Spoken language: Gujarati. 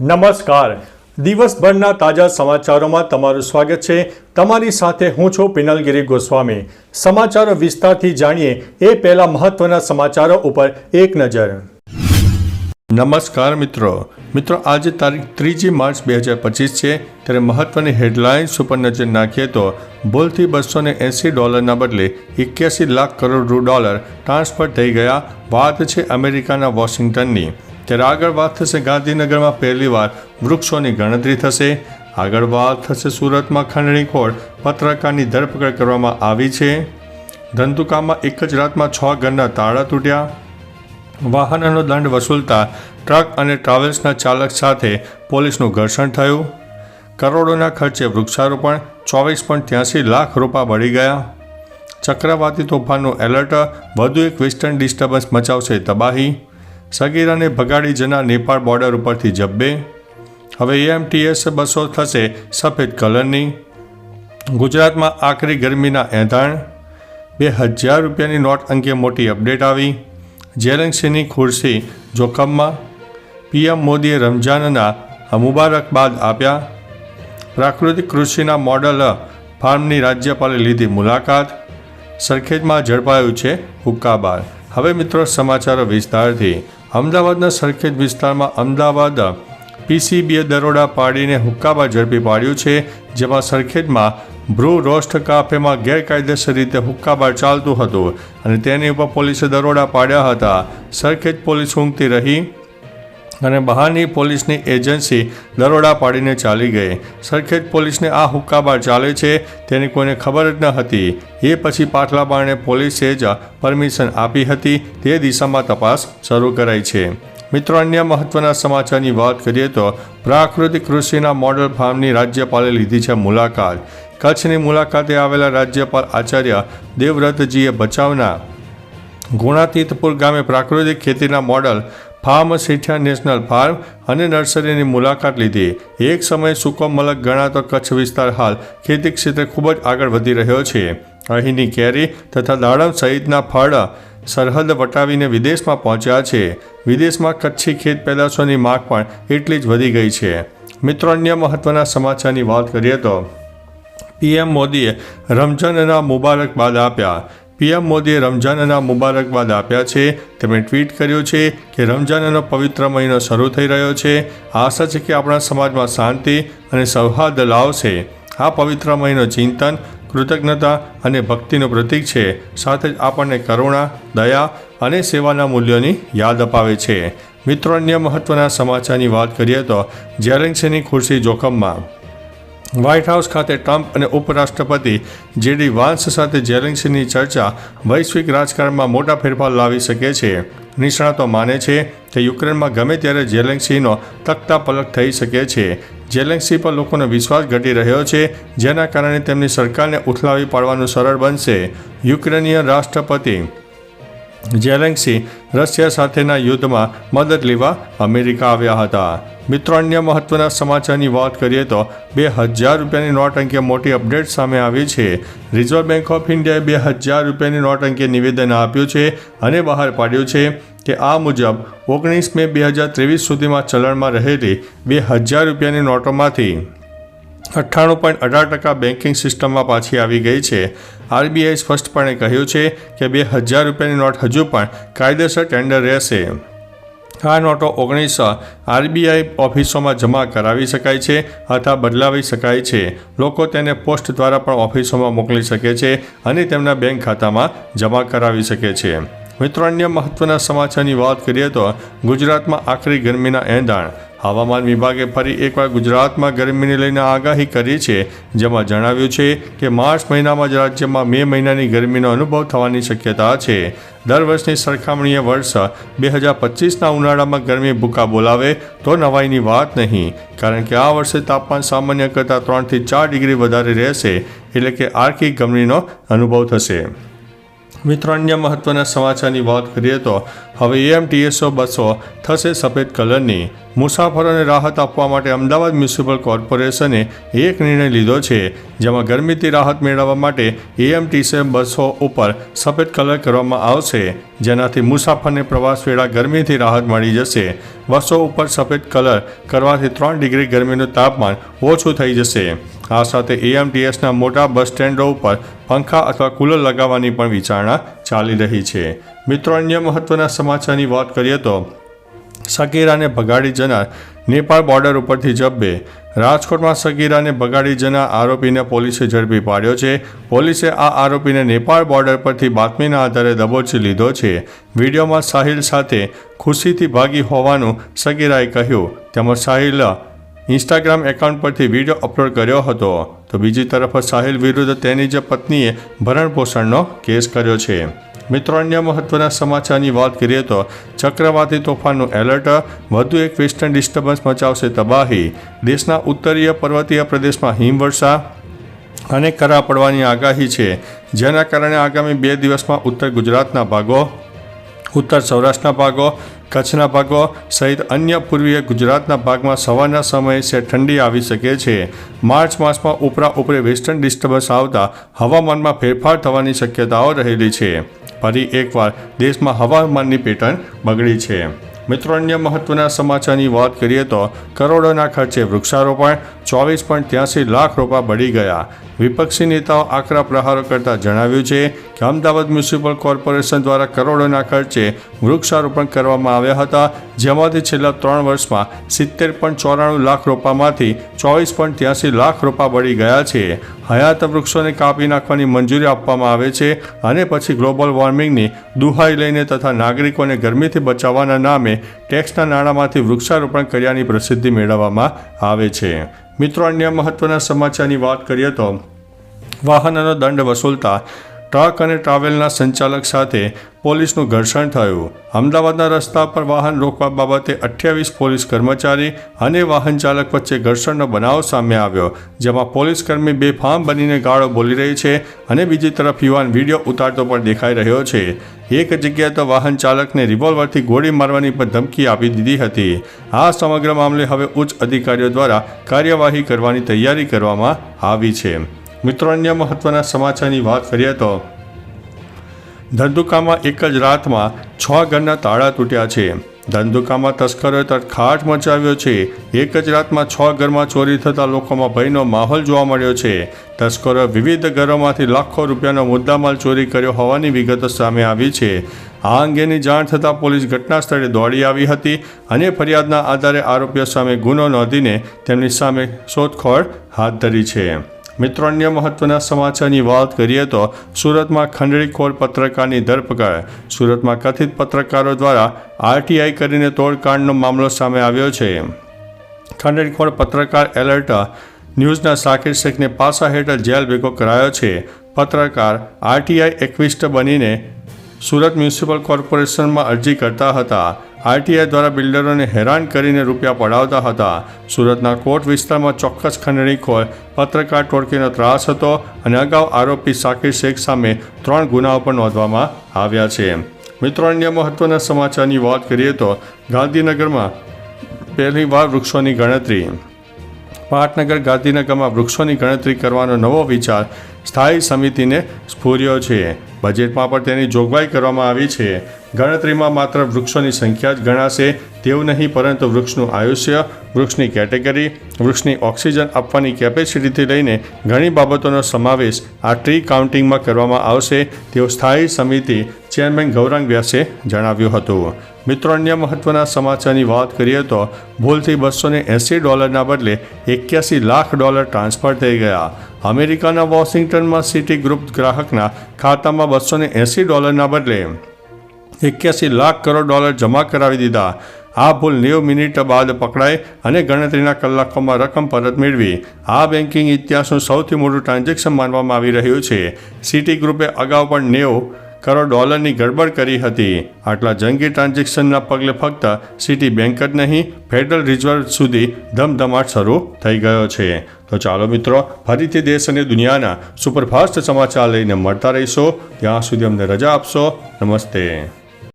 નમસ્કાર. દિવસભરના તાજા સમાચારોમાં તમારું સ્વાગત છે. તમારી સાથે હું છું પિનલગીરી ગોસ્વામી. સમાચારો વિસ્તારથી જાણીએ એ પહેલા મહત્વના સમાચારો ઉપર એક નજર. નમસ્કાર મિત્રો. મિત્રો, આજે તારીખ ત્રીજી માર્ચ બે હજાર પચીસ છે. ત્યારે મહત્વની હેડલાઇન્સ ઉપર નજર નાખીએ તો ભૂલથી બસો ને એંસી ડોલરના બદલે એક્યાસી લાખ કરોડ ડોલર ટ્રાન્સફર થઈ ગયા. વાત છે અમેરિકાના વોશિંગ્ટનની. ત્યારે આગળ વાત થશે ગાંધીનગરમાં પહેલીવાર વૃક્ષોની ગણતરી થશે. આગળ વાત થશે સુરતમાં ખંડણીખોર પત્રકારની ધરપકડ કરવામાં આવી છે. ધંધુકામાં એક જ રાતમાં છ ઘરના તાળા તૂટ્યા. વાહનનો દંડ વસૂલતા ટ્રક અને ટ્રાવેલ્સના ચાલક સાથે પોલીસનું ઘર્ષણ થયું. કરોડોના ખર્ચે વૃક્ષારોપણ ચોવીસ પોઈન્ટ ત્યાંસી લાખ રૂપિયા બળી ગયા. ચક્રવાતી તોફાનનું એલર્ટ, વધુ એક વેસ્ટર્ન ડિસ્ટર્બન્સ મચાવશે તબાહી. સગીરાને ભગાડી જનાર નેપાળ બોર્ડર ઉપરથી જબ્બે હવે એએમટીએસ બસો થશે સફેદ કલરની. ગુજરાતમાં આકરી ગરમીના એંધાણ. બે હજાર રૂપિયાની નોટ અંગે મોટી અપડેટ આવી. જેલેન્સીની ખુરશી જોખમમાં. પીએમ મોદીએ રમઝાનના મુબારકબાદ આપ્યા. પ્રાકૃતિક કૃષિના મોડલ ફાર્મની રાજ્યપાલે લીધી મુલાકાત. સરખેજમાં ઝડપાયું છે હુક્કાબાર. હવે મિત્રો સમાચારો વિસ્તારથી. અમદાવાદના સરખેજ વિસ્તારમાં અમદાવાદ પીસીબીએ દરોડા પાડીને હુક્કાબાર ઝડપી પાડ્યું છે, જેમાં સરખેજમાં બ્રુ રોસ્ટ કાફેમાં ગેરકાયદેસર રીતે હુક્કાબાર ચાલતું હતું અને તેની ઉપર પોલીસે દરોડા પાડ્યા હતા. સરખેજ પોલીસ ઊંઘતી રહી અને બહારની પોલીસની એજન્સી દરોડા પાડીને ચાલી ગઈ. સરખેજ પોલીસને આ હુક્કાબાર ચાલે છે તેની કોઈને ખબર જ ન હતી. એ પછી પાટલા બારણે પોલીસે જ પરમિશન આપી હતી. તે દિશામાં તપાસ શરૂ કરાઈ છે. મિત્રો, અન્ય મહત્વના સમાચારની વાત કરીએ તો પ્રાકૃતિક કૃષિના મોડલ ફાર્મની રાજ્યપાલે લીધી છે મુલાકાત. કચ્છની મુલાકાતે આવેલા રાજ્યપાલ આચાર્ય દેવવ્રતજીએ બચાવના ગુણાતીતપુર ગામે પ્રાકૃતિક ખેતીના model farm Shethia national farm અને નર્સરીની મુલાકાત લીધી. એક સમયે સૂકો મલક ગણાતો કચ્છ વિસ્તાર હાલ ખેતી ક્ષેત્રે ખૂબ જ આગળ વધી રહ્યો છે. અહીંની કેરી તથા દાડમ સહિતના ફળ સરહદ વટાવીને વિદેશમાં પહોંચ્યા છે. વિદેશમાં કચ્છી ખેત પેદાશોની માગ પણ એટલી જ વધી ગઈ છે. મિત્રો, અન્ય મહત્વના સમાચારની વાત કરીએ તો પીએમ મોદીએ રમઝાનના મુબારકબાદ આપ્યા. પીએમ મોદીએ રમઝાનના મુબારકબાદ આપ્યા છે. તેમણે ટ્વીટ કર્યું છે કે રમઝાનનો પવિત્ર મહિનો શરૂ થઈ રહ્યો છે. આશા છે કે આપણા સમાજમાં શાંતિ અને સૌહાર્દ લાવશે. આ પવિત્ર મહિનો ચિંતન, કૃતજ્ઞતા અને ભક્તિનું પ્રતીક છે. સાથે જ આપણને કરુણા, દયા અને સેવાના મૂલ્યોની યાદ અપાવે છે. મિત્રો, અન્ય મહત્વના સમાચારની વાત કરીએ તો જેરેન્સીની ખુરશી જોખમમાં વ્હાઇટ હાઉસ ખાતે ટ્રમ્પ અને ઉપરાષ્ટ્રપતિ જેડી વાન્સ સાથે જેલેન્સીની ચર્ચા વૈશ્વિક રાજકારણમાં મોટા ફેરફાર લાવી શકે છે. નિષ્ણાતો માને છે કે યુક્રેનમાં ગમે ત્યારે જેલેન્સીનો તકતા પલક થઈ શકે છે. જેલેન્સી પર લોકોનો વિશ્વાસ ઘટી રહ્યો છે, જેના કારણે તેમની સરકારને ઉથલાવી પાડવાનું સરળ બનશે. યુક્રેનિયન રાષ્ટ્રપતિ જેલેન્સી રશિયા સાથેના યુદ્ધમાં મદદ લેવા અમેરિકા આવ્યા હતા. મિત્રો, અન્ય મહત્વના સમાચારની વાત કરીએ તો બે હજાર રૂપિયાની નોટ અંગે મોટી અપડેટ સામે આવી છે. રિઝર્વ બેંક ઓફ ઇન્ડિયાએ બે હજાર રૂપિયાની નોટ અંગે નિવેદન આપ્યું છે અને બહાર પાડ્યું છે કે આ મુજબ ઓગણીસ મે બે હજાર ત્રેવીસ સુધીમાં ચલણમાં રહેલી બે હજાર રૂપિયાની નોટોમાંથી અઠ્ઠાણું પોઈન્ટ અઢાર ટકા બેન્કિંગ સિસ્ટમમાં પાછી આવી ગઈ છે. આરબીઆઈ સ્પષ્ટપણે કહ્યું છે કે બે હજાર રૂપિયાની નોટ હજુ પણ કાયદેસર ટેન્ડર રહેશે. આ નોટો ઓગણીસ આરબીઆઈ ઓફિસોમાં જમા કરાવી શકાય છે અથવા બદલાવી શકાય છે. લોકો તેને પોસ્ટ દ્વારા પણ ઓફિસોમાં મોકલી શકે છે અને તેમના બેંક ખાતામાં જમા કરાવી શકે છે. મિત્રો, અન્ય મહત્વના સમાચારની વાત કરીએ તો ગુજરાતમાં આખરી ગરમીના એંધાણ હવામાન વિભાગે ફરી એકવાર ગુજરાતમાં ગરમીને લઈને આગાહી કરી છે, જેમાં જણાવ્યું છે કે માર્ચ મહિનામાં જ રાજ્યમાં મે મહિનાની ગરમીનો અનુભવ થવાની શક્યતા છે. દર વર્ષની સરખામણીએ વર્ષ બે હજાર પચીસના ઉનાળામાં ગરમી ભૂકા બોલાવે તો નવાઈની વાત નહીં, કારણ કે આ વર્ષે તાપમાન સામાન્ય કરતાં ત્રણથી ચાર ડિગ્રી વધારે રહેશે, એટલે કે આર્કિક ગરમીનો અનુભવ થશે. મિત્રો, અન્ય મહત્વના સમાચારની વાત કરીએ તો હવે એએમટીએસો બસો થશે સફેદ કલરની. મુસાફરોને રાહત આપવા માટે અમદાવાદ મ્યુનિસિપલ કોર્પોરેશને એક નિર્ણય લીધો છે, જેમાં ગરમીથી રાહત મેળવવા માટે એએમટીસી બસો ઉપર સફેદ કલર કરવામાં આવશે, જેનાથી મુસાફરને પ્રવાસ વેળા ગરમીથી રાહત મળી જશે. બસો ઉપર સફેદ કલર કરવાથી ત્રણ ડિગ્રી ગરમીનું તાપમાન ઓછું થઈ જશે. આ સાથે એએમટીએસના મોટા બસ સ્ટેન્ડો ઉપર પંખા અથવા કુલર લગાવવાની પણ વિચારણા ચાલી રહી છે. મિત્રો, અન્ય મહત્વના સમાચારની વાત કરીએ તો, સગીરાને ભગાડી જનાર નેપાળ બોર્ડર ઉપરથી જબ્બે રાજકોટમાં સગીરાને ભગાડી જનાર આરોપીને પોલીસે ઝડપી પાડ્યો છે. પોલીસે આ આરોપીને નેપાળ બોર્ડર પરથી બાતમીના આધારે દબોચી લીધો છે. વિડીયોમાં સાહિલ સાથે ખુશીથી ભાગી હોવાનું સગીરાએ કહ્યું. તેમજ સાહિલ ઇન્સ્ટાગ્રામ એકાઉન્ટ પરથી વીડિયો અપલોડ કર્યો હતો. તો બીજી તરફ સાહિલ વિરુદ્ધ તેની જ પત્નીએ ભરણપોષણનો કેસ કર્યો છે. મિત્રો, અન્ય મહત્વના સમાચારની વાત કરીએ તો ચક્રવાતી તોફાનનું એલર્ટ વધુ એક વેસ્ટર્ન ડિસ્ટર્બન્સ મચાવશે તબાહી. દેશના ઉત્તરીય પર્વતીય પ્રદેશમાં હિમવર્ષા અને કરા પડવાની આગાહી છે. જેના કારણે આગામી બે દિવસમાં ઉત્તર ગુજરાતના ભાગો, ઉત્તર સૌરાષ્ટ્રના ભાગો કચ્છના ભાગો સહિત અન્ય પૂર્વીય ગુજરાતના ભાગમાં સવારના સમયે છે ઠંડી આવી શકે છે. માર્ચ માસમાં ઉપરા ઉપરે વેસ્ટર્ન ડિસ્ટર્બન્સ આવતા હવામાનમાં ફેરફાર થવાની શક્યતાઓ રહેલી છે. ફરી એકવાર દેશમાં હવામાનની પેટર્ન બગડી છે. મિત્રો, અન્ય મહત્વના સમાચારની વાત કરીએ તો કરોડોના ખર્ચે વૃક્ષારોપણ, ચોવીસ પોઈન્ટ ત્યાસી લાખ રોપા બળી ગયા. વિપક્ષી નેતાઓ આકરા પ્રહારો કરતા જણાવ્યું છે અમદાવાદ મ્યુનિસિપલ કોર્પોરેશન દ્વારા કરોડોના ખર્ચે વૃક્ષારોપણ કરવામાં આવ્યા હતા, જેમાંથી છેલ્લા ત્રણ વર્ષમાં સિત્તેર પોઈન્ટ ચોરાણું લાખ રોપામાંથી ચોવીસ પોઈન્ટ ત્યાસી લાખ રોપા બળી ગયા છે. હયાત વૃક્ષોને કાપી નાખવાની મંજૂરી આપવામાં આવે છે અને પછી ગ્લોબલ વોર્મિંગની દુહાઈ લઈને તથા નાગરિકોને ગરમીથી બચાવવાના નામે ટેક્સના નાણાંમાંથી વૃક્ષારોપણ કર્યાની પ્રસિદ્ધિ મેળવવામાં આવે છે. મિત્રો, અન્ય મહત્વના સમાચારની વાત કરીએ તો વાહનોનો દંડ વસૂલતા ટ્રક અને ટ્રાવેલના સંચાલક સાથે પોલીસનું ઘર્ષણ થયું. અમદાવાદના રસ્તા પર વાહન રોકવા બાબતે અઠ્યાવીસ પોલીસ કર્મચારી અને વાહન ચાલક વચ્ચે ઘર્ષણનો બનાવ સામે આવ્યો, જેમાં પોલીસ કર્મી બેફામ બનીને ગાળો બોલી રહી છે અને બીજી તરફ યુવાન વીડિયો ઉતારતો પણ દેખાઈ રહ્યો છે. એક જગ્યાએ તો વાહન ચાલકને રિવોલ્વરથી ગોળી મારવાની પણ ધમકી આપી દીધી હતી. આ સમગ્ર મામલે હવે ઉચ્ચ અધિકારીઓ દ્વારા કાર્યવાહી કરવાની તૈયારી કરવામાં આવી છે. મિત્રો, અન્ય મહત્વના સમાચારની વાત કરીએ તો, ધંધુકામાં એક જ રાતમાં છ ઘરના તાળા તૂટ્યા છે. ધંધુકામાં તસ્કરોએ તરખાટ મચાવ્યો છે. એક જ રાતમાં છ ઘરમાં ચોરી થતા લોકોમાં ભયનો માહોલ જોવા મળ્યો છે. તસ્કરોએ વિવિધ ઘરોમાંથી લાખો રૂપિયાનો મુદ્દામાલ ચોરી કર્યો હોવાની વિગતો સામે આવી છે. આ અંગેની જાણ થતાં પોલીસ ઘટના સ્થળે દોડી આવી હતી અને ફરિયાદના આધારે આરોપીઓ સામે ગુનો નોંધીને તેમની સામે શોધખોળ હાથ ધરી છે. મિત્રો, અન્ય મહત્વના સમાચારની વાત કરીએ તો સુરતમાં ખંડણીખોર પત્રકારની ધરપકડ. સુરતમાં કથિત પત્રકારો દ્વારા આરટીઆઈ કરીને તોડકાંડનો મામલો સામે આવ્યો છે. ખંડણીખોર પત્રકાર એલર્ટ ન્યૂઝના સાકિર શેખને પાસા હેઠળ જેલ ભેગો કરાયો છે. પત્રકાર આરટીઆઈ એકવીસ્ટ બનીને સુરત મ્યુનિસિપલ કોર્પોરેશનમાં અરજી કરતા હતા. આરટીઆઈ દ્વારા બિલ્ડરોને હેરાન કરીને રૂપિયા પડાવતા હતા. સુરતના કોટ વિસ્તારમાં ચોક્કસ ખંડણીખોર પત્રકાર ટોળકીનો ત્રાસ હતો અને અગાઉ આરોપી સાકિર શેખ સામે ત્રણ ગુનાઓ પણ નોંધવામાં આવ્યા છે. મિત્રો, અન્ય મહત્વના સમાચારની વાત કરીએ તો ગાંધીનગરમાં પહેલીવાર વૃક્ષોની ગણતરી. પાટનગર ગાંધીનગરમાં વૃક્ષોની ગણતરી કરવાનો નવો વિચાર સ્થાયી સમિતિને સ્ફૂર્યો છે. બજેટમાં પણ તેની જોગવાઈ કરવામાં આવી છે. ગણતરીમાં માત્ર વૃક્ષોની સંખ્યા જ ગણાશે તેવું નહીં, પરંતુ વૃક્ષનું આયુષ્ય, વૃક્ષની કેટેગરી, વૃક્ષની ઓક્સિજન આપવાની કેપેસિટીથી લઈને ઘણી બાબતોનો સમાવેશ આ ટ્રી કાઉન્ટિંગમાં કરવામાં આવશે, તેવું સ્થાયી સમિતિ ચેરમેન ગૌરાંગ વ્યાસે જણાવ્યું હતું. મિત્રો, અન્ય મહત્વના સમાચારની વાત કરીએ તો ભૂલથી બસો ને એંસી ડોલરના બદલે એક્યાસી લાખ ડોલર ટ્રાન્સફર થઈ ગયા. અમેરિકાના વોશિંગ્ટનમાં સિટી ગ્રુપ ગ્રાહકના ખાતામાં બસો ને એંસી ડોલરના બદલે એક્યાસી લાખ કરોડ ડોલર જમા કરાવી દીધા. આ ભૂલ નેવું મિનિટ બાદ પકડાઈ અને ગણતરીના કલાકોમાં રકમ પરત મેળવી. આ બેન્કિંગ ઇતિહાસનું સૌથી મોટું ટ્રાન્ઝેક્શન માનવામાં આવી રહ્યું છે. સિટી ગ્રુપે અગાઉ પણ નેવું કરોડ ડોલરની ગડબડ કરી હતી. આટલા જંગી ટ્રાન્ઝેક્શનના પગલે ફક્ત સિટી બેંક જ નહીં, ફેડરલ રિઝર્વ સુધી ધમધમાટ શરૂ થઈ ગયો છે. તો ચાલો મિત્રો, ફરીથી દેશ અને દુનિયાના સુપરફાસ્ટ સમાચાર લઈને મળતા રહીશો. ત્યાં સુધી અમને રજા આપશો. નમસ્તે.